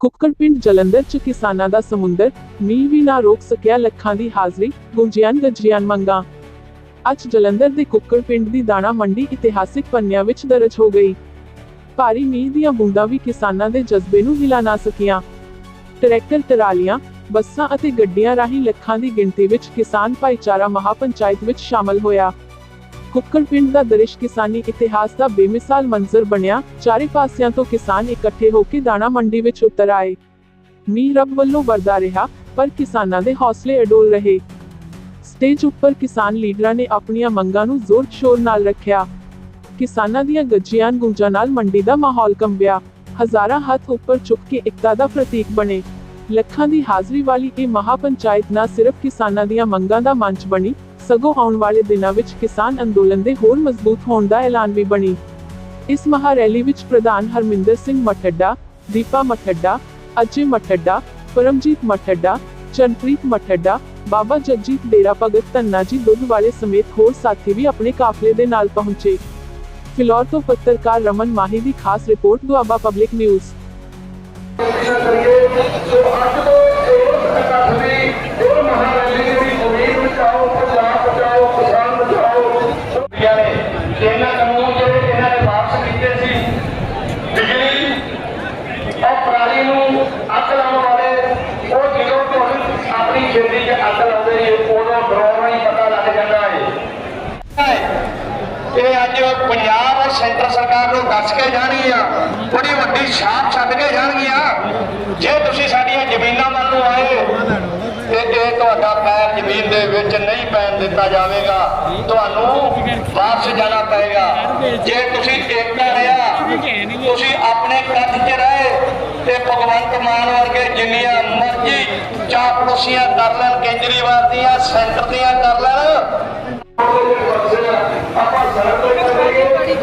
ਕੁੱਕੜ ਪਿੰਡ ਜਲੰਧਰ ਚ ਕਿਸਾਨਾਂ ਦਾ ਸਮੁੰਦਰ, ਮੀਂਹ ਵੀ ਨਾ ਰੋਕ ਸਕਿਆ ਲੱਖਾਂ ਦੀ ਹਾਜ਼ਰੀ ਗੁੰਜਿਆਨ ਗੱਜਿਆਨ ਮੰਗਾਂ। ਅੱਜ ਜਲੰਧਰ ਦੇ ਕੁੱਕੜ ਪਿੰਡ ਦੀ ਦਾਣਾ ਮੰਡੀ ਇਤਿਹਾਸਿਕ ਪੰਨਿਆਂ ਵਿੱਚ ਦਰਜ ਹੋ ਗਈ। ਭਾਰੀ ਮੀਂਹ ਦੀਆਂ ਬੂੰਦਾਂ ਵੀ ਕਿਸਾਨਾਂ ਦੇ ਜਜ਼ਬੇ ਨੂੰ ਹਿਲਾ ਨਾ ਸਕੀਆਂ। ਟਰੈਕਟਰ, ਟਰਾਲੀਆਂ, ਬੱਸਾਂ ਅਤੇ ਗੱਡੀਆਂ ਰਾਹੀਂ ਲੱਖਾਂ ਦੀ ਗਿਣਤੀ ਵਿੱਚ ਕਿਸਾਨ ਭਾਈਚਾਰਾ ਮਹਾਪੰਚਾਇਤ ਵਿੱਚ ਸ਼ਾਮਲ ਹੋਇਆ। ਕੁੱਕੜ ਪਿੰਡ ਦਾ ਦ੍ਰਿਸ਼ ਕਿਸਾਨੀ ਇਤਿਹਾਸ ਦਾ ਬੇਮਿਸਾਲ ਮੰਜ਼ਰ ਬਣਿਆ। ਚਾਰੇ ਪਾਸਿਆਂ ਤੋਂ ਕਿਸਾਨ ਇਕੱਠੇ ਹੋ ਕੇ ਦਾਣਾ ਮੰਡੀ ਵਿੱਚ ਉਤਰ ਆਏ। ਮੀਂਹ ਰੱਬ ਵੱਲੋਂ ਵਰਦਾ ਰਿਹਾ, ਪਰ ਕਿਸਾਨਾਂ ਦੇ ਹੌਸਲੇ ਅਡੋਲ ਰਹੇ। ਸਟੇਜ ਉੱਪਰ ਕਿਸਾਨ ਲੀਡਰਾਂ ਨੇ ਆਪਣੀਆਂ ਮੰਗਾਂ ਨੂੰ ਜ਼ੋਰ ਸ਼ੋਰ ਨਾਲ ਰੱਖਿਆ। ਕਿਸਾਨਾਂ ਦੀਆਂ ਗੱਜੀਆਂ ਗੂੰਜਾਂ ਨਾਲ ਮੰਡੀ ਦਾ ਮਾਹੌਲ ਕੰਬਿਆ। ਹਜ਼ਾਰਾਂ ਹੱਥ ਉੱਪਰ ਚੁੱਕ ਕੇ ਇਕਤਾ ਦਾ ਪ੍ਰਤੀਕ ਬਣੇ। ਲੱਖਾਂ ਦੀ ਹਾਜ਼ਰੀ ਵਾਲੀ ਇਹ ਮਹਾਪੰਚਾਇਤ ਨਾ ਸਿਰਫ ਕਿਸਾਨਾਂ ਦੀਆਂ ਮੰਗਾਂ ਦਾ ਮੰਚ ਬਣੀ, ਸਗੋਂ ਆਉਣ ਵਾਲੇ ਦਿਨਾਂ ਵਿੱਚ ਕਿਸਾਨ ਅੰਦੋਲਨ ਦੇ ਹੋਰ ਮਜ਼ਬੂਤ ਹੋਣ ਦਾ ਐਲਾਨ ਵੀ ਬਣੀ। ਇਸ ਮਹਾ ਰੈਲੀ ਵਿੱਚ ਪ੍ਰਧਾਨ ਹਰਮਿੰਦਰ ਸਿੰਘ ਮਠੱਡਾ, ਦੀਪਾ ਮਠੱਡਾ, ਅਜੇ ਮਠੱਡਾ, ਪਰਮਜੀਤ ਮਠੱਡਾ ਚੰਪ੍ਰੀਤ ਮਠੱਡਾ, ਬਾਬਾ ਜਗਜੀਤ ਡੇਰਾ ਭਗਤ ਧੰਨਾ ਜੀ ਦੁੱਧ ਵਾਲੇ ਸਮੇਤ ਹੋਰ ਸਾਥੀ ਵੀ ਆਪਣੇ ਕਾਫਲੇ ਦੇ ਨਾਲ ਪਹੁੰਚੇ। ਫਿਲੌਰ ਤੋਂ ਪੱਤਰਕਾਰ ਰਮਨ ਮਾਹੀ ਦੀ ਖਾਸ ਰਿਪੋਰਟ ਦੁਆਬਾ ਪਬਲਿਕ ਨਿਊਜ਼ ਕਰੀਏ ਸੋ ਅੱਜ ਤੋਂ ਇਸ ਇਕੱਠ ਦੀ ਇਹ ਮਹਾਰੈਲੀ ਦੀ ਉਮੀਦ ਬਚਾਓ ਪੰਜਾਬ ਬਚਾਓ ਕਿਸਾਨ ਬਚਾਓ ਸੋ ਦੀਆਂ ਨੇ ਕਿ ਇਹਨਾਂ ਕਾਨੂੰਨ ਜਿਹੜੇ ਇਹਨਾਂ ਨੇ ਵਾਪਸ ਕੀਤੇ ਸੀ ਬਿਜਲੀ ਔਰ ਪਰਾਲੀ ਨੂੰ ਅੱਗ ਲਾਉਣ ਵਾਲੇ ਉਹ ਜਦੋਂ ਤੁਹਾਨੂੰ ਆਪਣੀ ਖੇਤੀ 'ਚ ਅੱਗ ਲਾਉਂਦੇ ਨੇ ਉਦੋਂ ਡਰਾਉਣਾ ਹੀ ਪਤਾ ਲੱਗ ਜਾਂਦਾ ਹੈ ਇਹ ਅੱਜ ਪੰਜਾਬ ਔਰ ਸੈਂਟਰ ਸਰਕਾਰ ਨੂੰ ਦੱਸ ਕੇ ਜਾਣਗੀਆਂ ਬੜੀ ਵੱਡੀ ਛਾਪ ਛੱਡ ਕੇ ਜਾਣਗੀਆਂ ਜੇ ਤੁਸੀਂ ਸਾਡੀਆਂ ਜ਼ਮੀਨਾਂ ਵੱਲ ਨੂੰ ਆਏ ਤੇ ਇਹ ਤੁਹਾਡਾ ਪੈਰ ਜ਼ਮੀਨ ਦੇ ਵਿੱਚ ਨਹੀਂ ਪੈਣ ਦਿੱਤਾ ਜਾਵੇਗਾ, ਤੁਹਾਨੂੰ ਵਾਪਸ ਜਾਣਾ ਪਏਗਾ। ਜੇ ਤੁਸੀਂ ਏਕਤਾ ਰਿਹਾ ਤੁਸੀਂ ਆਪਣੇ ਕੱਦ 'ਚ ਰਹੇ ਤੇ ਭਗਵੰਤ ਮਾਨ ਵਰਗੇ ਜਿੰਨੀਆਂ ਮਰਜ਼ੀ ਚਾਪਲੂਸੀਆਂ ਕਰ ਲੈਣ, ਕੇਜਰੀਵਾਲ ਦੀਆਂ, ਸੈਂਟਰ ਦੀਆਂ ਕਰ ਲੈਣ ਆਪਾਂ ਸੜਕ ਤੇ ਕਰਾਂਗੇ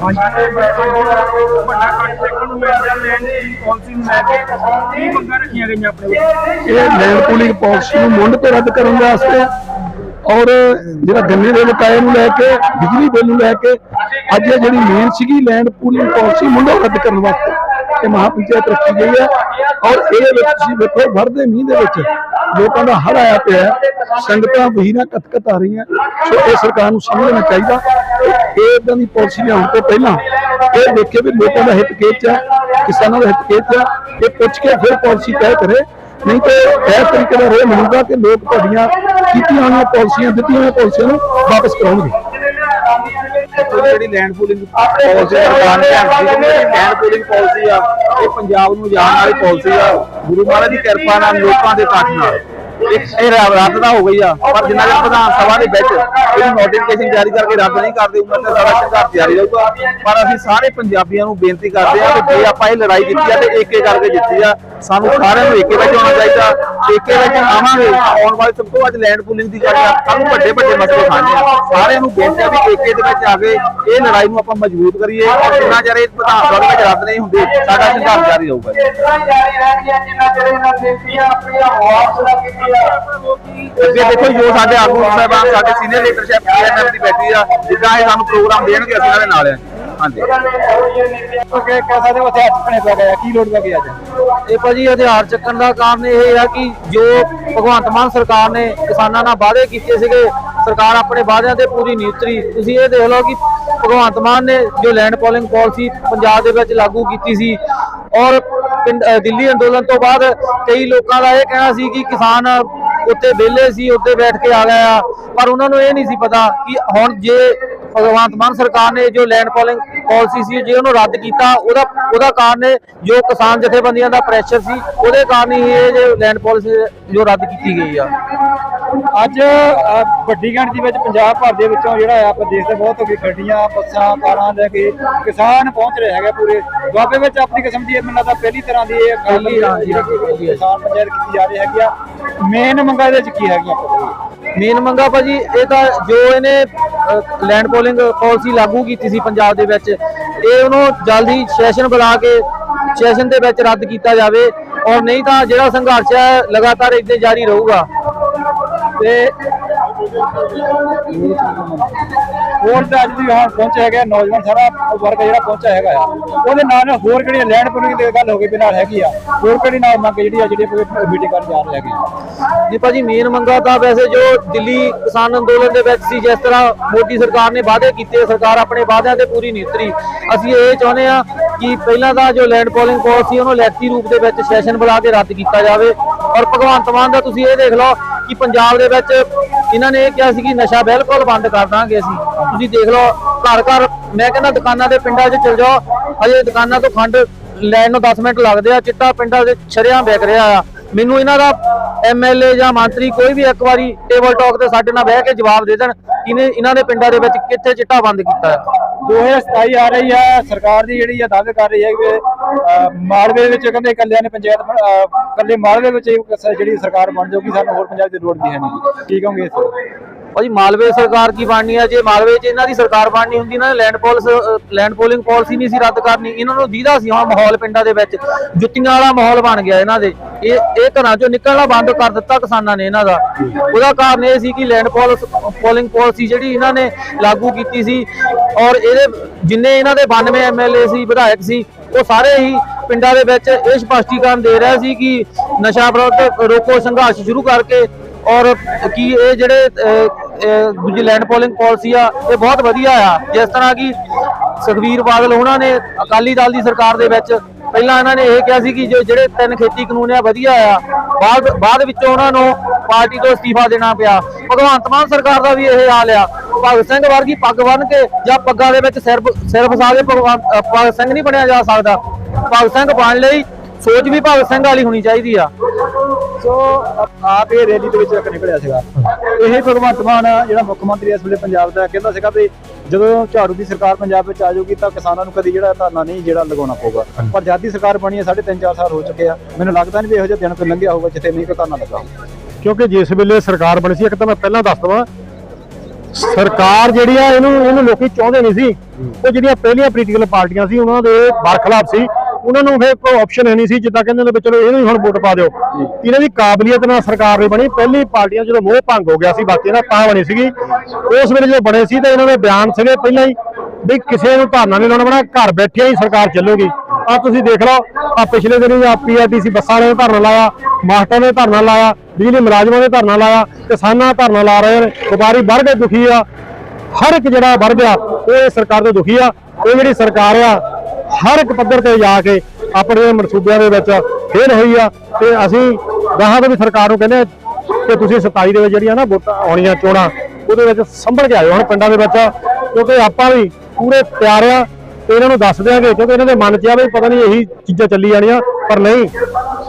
ਵੱਡਾ ਕੱਟ ਦੇਖਣ ਨੂੰ ਮਿਲ ਰਿਹਾ ਲੈਣ ਦੀ ਪਾਲਿਸੀ ਨੂੰ ਲੈ ਕੇ ਕੀ ਮੰਗਾਂ ਰੱਖੀਆਂ ਗਈਆਂ ਆਪਣੇ ਵੱਲੋਂ ਇਹ ਲੈਂਡ ਪੂਲਿੰਗ ਪਾਲਿਸੀ ਨੂੰ ਮੁੰਡ ਤੇ ਰੱਦ ਕਰਨ ਵਾਸਤੇ ਔਰ ਜਿਹੜਾ ਗੰਨੇ ਦੇ ਬਕਾਏ ਨੂੰ ਲੈ ਕੇ, ਬਿਜਲੀ ਬਿੱਲ ਨੂੰ ਲੈ ਕੇ ਅੱਜ ਇਹ ਜਿਹੜੀ ਮੇਨ ਸੀਗੀ ਲੈਂਡ ਪੂਲਿੰਗ ਪਾਲਿਸੀ ਮੁੰਡੋਂ ਰੱਦ ਕਰਨ ਵਾਸਤੇ ਇਹ ਮਹਾਪੰਚਾਇਤ ਰੱਖੀ ਗਈ ਹੈ। ਔਰ ਇਹਦੇ ਵਿੱਚ ਤੁਸੀਂ ਵੇਖੋ ਵਰਦੇ ਮੀਂਹ ਦੇ ਵਿੱਚ ਲੋਕਾਂ ਦਾ ਹੜ ਆਇਆ ਪਿਆ ਸੰਗਤਾਂ ਵਹੀਰਾਂ ਕਤਕਤ ਆ ਰਹੀਆਂ। ਸੋ ਇਹ ਸਰਕਾਰ ਨੂੰ ਸਮਝਣਾ ਚਾਹੀਦਾ ਇਹ ਇਦਾਂ ਦੀ ਪਾਲਿਸੀ ਲਿਆਉਣ ਤੋਂ ਪਹਿਲਾਂ ਇਹ ਦੇਖੇ ਵੀ ਲੋਕਾਂ ਦਾ ਹਿੱਤ ਕਿਹ ਹੈ, ਕਿਸਾਨਾਂ ਦਾ ਹਿੱਤ ਕਿਹ ਚ ਹੈ। ਇਹ ਪੁੱਛ ਕੇ ਫਿਰ ਪਾਲਿਸੀ ਤੈਅ ਕਰੇ। ਨਹੀਂ ਤੇ ਇਸ ਤਰੀਕੇ ਦਾ ਰੋਹ ਮਿਲੂਗਾ ਕਿ ਲੋਕ ਤੁਹਾਡੀਆਂ ਕੀਤੀਆਂ ਹੋਈਆਂ ਪਾਲਿਸੀਆਂ ਦਿੱਤੀਆਂ ਹੋਈਆਂ ਪਾਲਿਸੀਆਂ ਨੂੰ ਵਾਪਸ ਕਰਾਉਣਗੇ। ਜਿਹੜੀ ਲੈਂਡ ਪੂਲਿੰਗ ਪਾਲਿਸੀ ਸਰਕਾਰ ਨੇ ਲਿਆਂਦੀ ਲੈਂਡ ਪੂਲਿੰਗ ਪਾਲਿਸੀ ਆ। ਇਹ ਪੰਜਾਬ ਨੂੰ ਜਾਣ ਵਾਲੀ ਪਾਲਿਸੀ ਆ। ਗੁਰੂ ਮਹਾਰਾਜ ਦੀ ਕਿਰਪਾ ਨਾਲ ਲੋਕਾਂ ਦੇ ਪੱਖ ਨਾਲ। ਇਹ ਰੱਦ ਤਾਂ ਹੋ ਗਈ ਆ, ਪਰ ਜਿੰਨਾ ਚਿਰ ਵਿਧਾਨ ਸਭਾ ਦੇ ਵਿੱਚ ਇਹ ਨੋਟੀਫਿਕੇਸ਼ਨ ਜਾਰੀ ਕਰਕੇ ਰੱਦ ਨਹੀਂ ਕਰਦੇ ਉਹਨਾਂ ਦਾ ਸਾਡਾ ਸੰਘਰਸ਼ ਜਾਰੀ ਰਹੂਗਾ। ਪਰ ਅਸੀਂ ਸਾਰੇ ਪੰਜਾਬੀਆਂ ਨੂੰ ਬੇਨਤੀ ਕਰਦੇ ਆ ਕਿ ਜੇ ਆਪਾਂ ਇਹ ਲੜਾਈ ਜਿੱਤੀ ਆ ਤੇ ਇੱਕ ਕਰਕੇ ਜਿੱਤੀ ਆ ਸਾਨੂੰ ਸਾਰਿਆਂ ਨੂੰ ਏਕੇ ਵਿੱਚ ਆਉਣਾ ਚਾਹੀਦਾ ਏਕੇ ਵਿੱਚ ਆਵਾਂਗੇ। ਆਉਣ ਵਾਲੇ ਸਭ ਤੋਂ ਵੱਧ ਲੈਂਡ ਪੂਲਿੰਗ ਦੀ ਗੱਲ ਆ ਸਾਨੂੰ ਵੱਡੇ ਵੱਡੇ ਮਸਲੇ ਖਾਣੇ ਆ। ਸਾਰਿਆਂ ਨੂੰ ਬੇਨਤੀ ਆ ਵੀ ਏਕੇ ਦੇ ਵਿੱਚ ਆ ਕੇ ਇਹ ਲੜਾਈ ਨੂੰ ਆਪਾਂ ਮਜ਼ਬੂਤ ਕਰੀਏ ਔਰ ਜਿੰਨਾ ਚਿਰ ਇਹ ਵਿਧਾਨ ਸਭਾ ਵਿੱਚ ਰੱਦ ਨਹੀਂ ਹੁੰਦੀ, ਸਾਡਾ ਸੰਘਰਸ਼ ਜਾਰੀ ਰਹੂਗਾ। ਜਾਰੀ ਰਹਿਣਗੀਆਂ ਜਿੰਨਾ ਚਿਰ ਇਹਨਾਂ ਬੇਨਤੀਆਂ ਆਪਣੀਆਂ ਵਾਪਸ ਨਾ ਕੀਤੀਆਂ ਅੱਗੇ ਦੇਖੋ ਜੋ ਸਾਡੇ ਆਗੂ ਸਾਹਿਬਾਨ, ਸਾਡੇ ਸੀਨੀਅਰ ਲੀਡਰਸ਼ਿਪ ਪੀਐਨਐਫ ਦੀ ਬੈਠੀ ਆ, ਜਿੱਦਾਂ ਇਹ ਸਾਨੂੰ ਪ੍ਰੋਗਰਾਮ ਦੇਣਗੇ, ਅਸੀਂ ਇਹਨਾਂ ਦੇ ਨਾਲ ਆ। ਹਾਂਜੀ। ਕਹਿ ਸਕਦੇ ਹੋ ਹਥਿਆਰ ਚੁੱਕਣੇ ਪੈ ਗਏ ਕੀ ਲੋੜ ਪੈ ਗਈ ਅੱਜ? ਇਹ ਭਾਜੀ ਹਥਿਆਰ ਚੱਕਣ ਦਾ ਕਾਰਨ ਇਹ ਆ ਕਿ ਜੋ ਭਗਵੰਤ ਮਾਨ ਸਰਕਾਰ ਨੇ ਕਿਸਾਨਾਂ ਨਾਲ ਵਾਅਦੇ ਕੀਤੇ ਸੀਗੇ, ਸਰਕਾਰ ਆਪਣੇ ਵਾਅਦਿਆਂ ਤੇ ਪੂਰੀ ਨਹੀਂ ਉਤਰੀ। ਤੁਸੀਂ ਇਹ ਦੇਖ ਲਓ ਕਿ ਭਗਵੰਤ ਮਾਨ ਨੇ ਜੋ ਲੈਂਡ ਪੋਲਿੰਗ ਪਾਲਿਸੀ ਪੰਜਾਬ ਦੇ ਵਿੱਚ ਲਾਗੂ ਕੀਤੀ ਸੀ ਔਰ ਦਿੱਲੀ ਅੰਦੋਲਨ ਤੋਂ ਬਾਅਦ ਕਈ ਲੋਕਾਂ ਦਾ ਇਹ ਕਹਿਣਾ ਸੀ ਕਿ ਕਿਸਾਨ ਉੱਥੇ ਵਿਹਲੇ ਸੀ, ਉੱਥੇ ਬੈਠ ਕੇ ਆ ਗਏ ਆ। ਪਰ ਉਹਨਾਂ ਨੂੰ ਇਹ ਨਹੀਂ ਸੀ ਪਤਾ ਕਿ ਹੁਣ ਜੇ ਭਗਵੰਤ ਮਾਨ ਸਰਕਾਰ ਨੇ ਜੋ ਲੈਂਡ ਪੋਲਿੰਗ ਪਾਲਿਸੀ ਸੀ, ਜੇ ਉਹਨੂੰ ਰੱਦ ਕੀਤਾ, ਉਹਦਾ ਉਹਦਾ ਕਾਰਨ ਜੋ ਕਿਸਾਨ ਜਥੇਬੰਦੀਆਂ ਦਾ ਪ੍ਰੈਸ਼ਰ ਸੀ, ਉਹਦੇ ਕਾਰਨ ਹੀ ਇਹ ਜੋ ਲੈਂਡ ਪਾਲਿਸੀ ਜੋ ਰੱਦ ਕੀਤੀ ਗਈ ਆ। ਅੱਜ ਵੱਡੀ ਗਿਣਤੀ ਵਿੱਚ ਪੰਜਾਬ ਭਰ ਦੇ ਵਿੱਚੋਂ ਜਿਹੜਾ ਆ ਆਪਾਂ ਦੇਖਦੇ ਬਹੁਤ ਹੋ ਗਈ ਗੱਡੀਆਂ ਬੱਸਾਂ ਕਾਰਾਂ ਲੈ ਕੇ ਕਿਸਾਨ ਪਹੁੰਚ ਰਹੇ ਹੈਗੇ ਪੂਰੇ। ਦੁਆਬੇ ਵਿੱਚ ਆਪਣੀ ਕਿਸਮ ਦੀ ਇਹ ਮੈਨੂੰ ਲੱਗਦਾ ਪਹਿਲੀ ਤਰ੍ਹਾਂ ਦੀ ਇਹ ਗੱਲ ਦੀ ਜਿਹੜੀ ਕਿਸਾਨ ਪੰਚਾਇਤ ਕੀਤੀ ਜਾ ਰਹੀ ਹੈਗੀ ਆ। ਮੇਨ ਮੰਗਾਂ ਇਹਦੇ ਵਿੱਚ ਕੀ ਹੈਗੀਆਂ? ਮੇਨ ਮੰਗਾ ਭਾਜੀ ਇਹ ਤਾਂ ਜੋ ਇਹਨੇ ਲੈਂਡ ਪੋਲਿੰਗ ਪਾਲਿਸੀ ਲਾਗੂ ਕੀਤੀ ਸੀ ਪੰਜਾਬ ਦੇ ਵਿੱਚ ਇਹ ਉਹਨੂੰ ਜਲਦੀ ਸੈਸ਼ਨ ਬੁਲਾ ਕੇ ਸੈਸ਼ਨ ਦੇ ਵਿੱਚ ਰੱਦ ਕੀਤਾ ਜਾਵੇ। ਔਰ ਨਹੀਂ ਤਾਂ ਜਿਹੜਾ ਸੰਘਰਸ਼ ਹੈ ਲਗਾਤਾਰ ਇੱਦਾਂ ਜਾਰੀ ਰਹੂਗਾ। ਤੇ ਹੋਰ ਤਾਂ ਵੀ ਹਾਂ ਪਹੁੰਚਿਆ ਹੈਗਾ, ਨੌਜਵਾਨ ਸਾਰਾ ਵਰਗ ਜਿਹੜਾ ਪਹੁੰਚਿਆ ਹੈਗਾ ਆ। ਉਹਦੇ ਨਾਲ ਨਾਲ ਹੋਰ ਕਿਹੜੀਆਂ ਲੈਂਡ ਪੁਲਿੰਗ ਦੀ ਗੱਲ ਹੋ ਗਈ ਵੀ ਨਾਲ ਹੈਗੀ ਆ। ਹੋਰ ਕਿਹੜੀ ਨਾਲ ਮੰਗ ਜਿਹੜੀ ਆ, ਜਿਹੜੀ ਮੀਟਿੰਗ ਕਰਨ ਜਾ ਰਹੇ ਹੈਗੇ ਜੀ ਭਾਜੀ ਮੇਨ ਮੰਗਾ ਤਾਂ ਵੈਸੇ ਜੋ ਦਿੱਲੀ ਕਿਸਾਨ ਅੰਦੋਲਨ ਦੇ ਵਿੱਚ ਸੀ, ਜਿਸ ਤਰ੍ਹਾਂ ਮੋਦੀ ਸਰਕਾਰ ਨੇ ਵਾਅਦੇ ਕੀਤੇ, ਸਰਕਾਰ ਆਪਣੇ ਵਾਅਦਿਆਂ ਤੇ ਪੂਰੀ ਨਹੀਂ ਉਤਰੀ। ਅਸੀਂ ਇਹ ਚਾਹੁੰਦੇ ਆ ਕਿ ਪਹਿਲਾਂ ਦਾ ਜੋ ਲੈਂਡ ਪੋਲਿੰਗ ਪਾਲਿਸੀ ਉਹਨੂੰ ਲੈਖਤੀ ਰੂਪ ਦੇ ਵਿੱਚ ਸੈਸ਼ਨ ਬੁਲਾ ਕੇ ਰੱਦ ਕੀਤਾ ਜਾਵੇ। ਔਰ ਭਗਵੰਤ ਮਾਨ ਦਾ ਤੁਸੀਂ ਇਹ ਦੇਖ ਲਓ ਕਿ ਪੰਜਾਬ ਦੇ ਵਿੱਚ ਇਹਨਾਂ ਨੇ ਇਹ ਕਿਹਾ ਸੀ ਕਿ ਨਸ਼ਾ ਬਿਲਕੁਲ ਬੰਦ ਕਰ ਦਾਂਗੇ ਅਸੀਂ। ਤੁਸੀਂ ਦੇਖ ਲਓ, ਘਰ ਘਰ ਮੈਂ ਕਹਿੰਦਾ ਦੁਕਾਨਾਂ ਦੇ ਪਿੰਡਾਂ 'ਚ ਚਲ ਜਾਓ, ਹਜੇ ਦੁਕਾਨਾਂ ਤੋਂ ਖੰਡ ਲੈਣ ਨੂੰ 10 ਮਿੰਟ ਲੱਗਦੇ ਆ, ਚਿੱਟਾ ਪਿੰਡਾਂ ਦੇ ਸ਼ਰੇਆਮ ਵਿਕ ਰਿਹਾ ਆ। ਮੈਨੂੰ ਇਹਨਾਂ ਦਾ ਐਮਐਲਏ ਜਾਂ ਮੰਤਰੀ ਕੋਈ ਵੀ ਇੱਕ ਵਾਰੀ ਟੇਬਲ ਟਾਕ ਤੇ ਸਾਡੇ ਨਾਲ ਬਹਿ ਕੇ ਜਵਾਬ ਦੇ ਦੇਣ ਕਿ ਇਹਨਾਂ ਦੇ ਪਿੰਡਾਂ ਦੇ ਵਿੱਚ ਕਿੱਥੇ ਚਿੱਟਾ ਬੰਦ ਕੀਤਾ ਹੈ 2027 ਆ ਰਹੀ ਹੈ, ਸਰਕਾਰ ਦੀ ਜਿਹੜੀ ਹੈ ਦਾਅਵੇ ਕਰ ਰਹੀ ਹੈ ਕਿ ਮਾਲਵੇ ਵਿੱਚ ਕਹਿੰਦੇ ਇਕੱਲਿਆਂ ਨੇ ਪੰਚਾਇਤ ਇਕੱਲੇ ਮਾਲਵੇ ਵਿੱਚ ਜਿਹੜੀ ਸਰਕਾਰ ਬਣ ਜਾਊਗੀ, ਸਾਨੂੰ ਹੋਰ ਪੰਜਾਬ ਦੀ ਲੋੜ ਵੀ ਹੈ ਨਹੀਂ ਕੀ ਕਹੋਗੇ ਇਸ ਭਾਜੀ, ਮਾਲਵੇ ਸਰਕਾਰ ਕੀ ਬਣਨੀ ਹੈ? ਜੇ ਮਾਲਵੇ 'ਚ ਇਹਨਾਂ ਦੀ ਸਰਕਾਰ ਬਣਨੀ ਹੁੰਦੀ ਨਾ land policy land pooling policy ਨਹੀਂ ਸੀ ਰੱਦ ਕਰਨੀ, ਇਹਨਾਂ ਨੂੰ ਦੀਦਾ ਸੀ ਹੁਣ ਮਾਹੌਲ ਪਿੰਡਾਂ ਦੇ ਵਿੱਚ। ਜੁੱਤੀਆਂ ਵਾਲਾ ਮਾਹੌਲ ਬਣ ਗਿਆ ਇਹਨਾਂ ਦੇ। ਇਹ ਇਹ ਘਰਾਂ 'ਚੋਂ ਨਿਕਲਣਾ ਬੰਦ ਕਰ ਦਿੱਤਾ ਕਿਸਾਨਾਂ ਨੇ ਇਹਨਾਂ ਦਾ। ਉਹਦਾ ਕਾਰਨ ਇਹ ਸੀ ਕਿ ਲੈਂਡ ਪੋਲਿਸ ਪੋਲਿੰਗ ਪਾਲਿਸੀ ਜਿਹੜੀ ਇਹਨਾਂ ਨੇ ਲਾਗੂ ਕੀਤੀ ਸੀ ਔਰ ਇਹਦੇ ਜਿੰਨੇ ਇਹਨਾਂ ਦੇ 92 ਐਮਐਲਏ ਸੀ, ਵਿਧਾਇਕ ਸੀ, ਉਹ ਸਾਰੇ ਹੀ ਪਿੰਡਾਂ ਦੇ ਵਿੱਚ ਇਹ ਸਪਸ਼ਟੀਕਰਨ ਦੇ ਰਿਹਾ ਸੀ ਕਿ ਨਸ਼ਾ ਵਿਰੁੱਧ ਰੋਕੋ ਸੰਘਰਸ਼ ਸ਼ੁਰੂ ਕਰਕੇ ਔਰ ਕੀ ਇਹ ਜਿਹੜੇ ਦੂਜੀ ਲੈਂਡ ਪੋਲਿੰਗ ਪਾਲਿਸੀ ਆ, ਇਹ ਬਹੁਤ ਵਧੀਆ ਆ। ਜਿਸ ਤਰ੍ਹਾਂ ਕਿ ਸੁਖਵੀਰ ਬਾਦਲ ਉਹਨਾਂ ਨੇ ਅਕਾਲੀ ਦਲ ਦੀ ਸਰਕਾਰ ਦੇ ਵਿੱਚ ਪਹਿਲਾਂ ਇਹਨਾਂ ਨੇ ਇਹ ਕਿਹਾ ਸੀ ਕਿ ਜੋ ਜਿਹੜੇ ਤਿੰਨ ਖੇਤੀ ਕਾਨੂੰਨ ਆ, ਵਧੀਆ ਆ, ਬਾਅਦ ਬਾਅਦ ਵਿੱਚੋਂ ਉਹਨਾਂ ਨੂੰ ਪਾਰਟੀ ਤੋਂ ਅਸਤੀਫਾ ਦੇਣਾ ਪਿਆ। ਭਗਵੰਤ ਮਾਨ ਸਰਕਾਰ ਦਾ ਵੀ ਇਹ ਹਾਲ ਆ। ਭਗਤ ਸਿੰਘ ਵਰਗੀ ਪੱਗ ਬੰਨ ਕੇ ਜਾਂ ਪੱਗਾਂ ਦੇ ਵਿੱਚ ਸਿਰ ਸਿਰ ਫਸਾ ਕੇ ਭਗਤ ਸਿੰਘ ਨਹੀਂ ਬਣਿਆ ਜਾ ਸਕਦਾ। ਭਗਤ ਸਿੰਘ ਬਣ ਲਈ ਸੋਚ ਵੀ ਭਗਤ ਸਿੰਘ ਵਾਲੀ ਹੋਣੀ ਚਾਹੀਦੀ ਆ। ਸੋ ਆਪ ਇਹ ਰੈਲੀ ਦੇ ਵਿੱਚ ਇੱਕ ਨਿਕਲਿਆ ਸੀਗਾ। ਇਹ ਭਗਵੰਤ ਮਾਨ ਜਿਹੜਾ ਮੁੱਖ ਮੰਤਰੀ ਇਸ ਵੇਲੇ ਪੰਜਾਬ ਦਾ ਕਹਿੰਦਾ ਸੀਗਾ ਵੀ ਜਦੋਂ ਝਾੜੂ ਦੀ ਸਰਕਾਰ ਪੰਜਾਬ ਵਿੱਚ ਆ ਜਾਊਗੀ ਤਾਂ ਕਿਸਾਨਾਂ ਨੂੰ ਕਦੀ ਜਿਹੜਾ ਧਰਨਾ ਨਹੀਂ ਜਿਹੜਾ ਲਗਾਉਣਾ ਪਊਗਾ। ਪਰ ਜਦ ਸਰਕਾਰ ਬਣੀ ਹੈ ਸਾਢੇ ਤਿੰਨ ਚਾਰ ਸਾਲ ਹੋ ਚੁੱਕੇ ਆ। ਮੈਨੂੰ ਲੱਗਦਾ ਨਹੀਂ ਵੀ ਇਹੋ ਜਿਹਾ ਦਿਨ ਕੋਈ ਲੰਘਿਆ ਹੋਊਗਾ ਜਿੱਥੇ ਨਹੀਂ ਕੋਈ ਧਰਨਾ ਲੱਗਾ ਕਿਉਂਕਿ ਜਿਸ ਵੇਲੇ ਸਰਕਾਰ ਬਣੀ ਸੀ ਇੱਕ ਤਾਂ ਮੈਂ ਪਹਿਲਾਂ ਦੱਸ ਦਵਾਂ ਸਰਕਾਰ ਜਿਹੜੀ ਆ ਇਹਨੂੰ ਇਹਨੂੰ ਲੋਕੀ ਚਾਹੁੰਦੇ ਨਹੀਂ ਸੀ। ਉਹ ਜਿਹੜੀਆਂ ਪਹਿਲੀਆਂ ਪੋਲੀਟੀਕਲ ਪਾਰਟੀਆਂ ਸੀ ਉਹਨਾਂ ਦੇ ਬਰਖਲਾਫ ਸੀ। ਉਹਨਾਂ ਨੂੰ ਫਿਰ ਕੋਈ ਆਪਸ਼ਨ ਹੈ ਨਹੀਂ ਸੀ ਜਿੱਦਾਂ ਕਹਿੰਦੇ ਨੇ ਵੀ ਚਲੋ ਇਹਨੂੰ ਹੀ ਹੁਣ ਵੋਟ ਪਾ ਦਿਓ। ਇਹਨਾਂ ਦੀ ਕਾਬਲੀਅਤ ਨਾਲ ਸਰਕਾਰ ਨਹੀਂ ਬਣੀ। ਪਹਿਲੀ ਪਾਰਟੀਆਂ ਜਦੋਂ ਮੋਹ ਭੰਗ ਹੋ ਗਿਆ ਸੀ ਬਾਕੀ ਇਹਨਾਂ ਤਾਂ ਬਣੀ ਸੀਗੀ। ਉਸ ਵੇਲੇ ਜਦੋਂ ਬਣੇ ਸੀ ਤਾਂ ਇਹਨਾਂ ਦੇ ਬਿਆਨ ਸੀਗੇ ਪਹਿਲਾਂ ਹੀ ਵੀ ਕਿਸੇ ਨੂੰ ਧਰਨਾ ਨਹੀਂ ਲਾਉਣਾ ਬਣਾ ਘਰ ਬੈਠਿਆਂ ਹੀ ਸਰਕਾਰ ਚੱਲੂਗੀ। ਆ ਤੁਸੀਂ ਦੇਖ ਲਓ ਆ ਪਿਛਲੇ ਦਿਨੀ ਆ ਪੀਆਰਟੀਸੀ ਬੱਸਾਂ ਨੇ ਧਰਨਾ ਲਾਇਆ ਮਾਸਟਰ ਨੇ ਧਰਨਾ ਲਾਇਆ ਬਿਜਲੀ ਮੁਲਾਜ਼ਮਾਂ ਨੇ ਧਰਨਾ ਲਾਇਆ ਕਿਸਾਨਾਂ ਧਰਨਾ ਲਾ ਰਹੇ ਨੇ ਵਪਾਰੀ ਵਰਗ ਦੁਖੀ ਆ। ਹਰ ਇੱਕ ਜਿਹੜਾ ਵਰਗ ਆ ਉਹ ਇਹ ਸਰਕਾਰ ਤੋਂ ਦੁਖੀ ਆ। ਇਹ ਜਿਹੜੀ ਸਰਕਾਰ ਆ ਹਰ ਇੱਕ ਪੱਧਰ ਤੇ ਜਾ ਕੇ ਆਪਣੇ ਮਨਸੂਬਿਆਂ ਦੇ ਵਿੱਚ ਫੇਲ ਹੋਈ ਆ ਤੇ ਅਸੀਂ ਗਾਹਾਂ ਤੋਂ ਵੀ ਸਰਕਾਰ ਨੂੰ ਕਹਿੰਦੇ ਆ ਕਿ ਤੁਸੀਂ 27 ਦੇ ਵਿੱਚ ਜਿਹੜੀਆਂ ਨਾ ਵੋਟਾਂ ਆਉਣੀਆਂ ਚੋਣਾਂ, ਉਹਦੇ ਵਿੱਚ ਸੰਭਲ ਕੇ ਆਇਓ ਹੁਣ ਪਿੰਡਾਂ ਦੇ ਵਿੱਚ, ਕਿਉਂਕਿ ਆਪਾਂ ਵੀ ਪੂਰੇ ਤਿਆਰ ਆ ਤੇ ਇਹਨਾਂ ਨੂੰ ਦੱਸ ਦਿਆਂਗੇ, ਕਿਉਂਕਿ ਇਹਨਾਂ ਦੇ ਮਨ 'ਚ ਆ ਵੀ ਪਤਾ ਨਹੀਂ ਇਹੀ ਚੀਜ਼ਾਂ ਚੱਲੀ ਜਾਣੀਆਂ, ਪਰ ਨਹੀਂ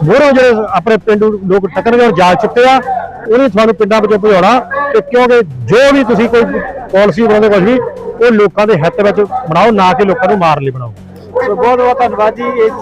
ਹੋਰੋਂ ਜਿਹੜੇ ਆਪਣੇ ਪਿੰਡੂ ਲੋਕ ਟੱਕਰਨਗੇ ਔਰ ਜਾ ਚੁੱਕੇ ਆ, ਉਹਨੇ ਤੁਹਾਨੂੰ ਪਿੰਡਾਂ ਵਿੱਚੋਂ ਭਜਾਉਣਾ ਤੇ ਕਿਉਂਕਿ ਜੋ ਵੀ ਤੁਸੀਂ ਕੋਈ ਪਾਲਿਸੀ ਬਣਾਉਂਦੇ ਕੁਝ ਵੀ, ਉਹ ਲੋਕਾਂ ਦੇ ਹਿੱਤ ਵਿੱਚ ਬਣਾਓ, ਨਾ ਕਿ ਲੋਕਾਂ ਨੂੰ ਮਾਰ ਲਈ ਬਣਾਓ। ਬਹੁਤ ਬਹੁਤ ਧੰਨਵਾਦ ਜੀ। ਇਹ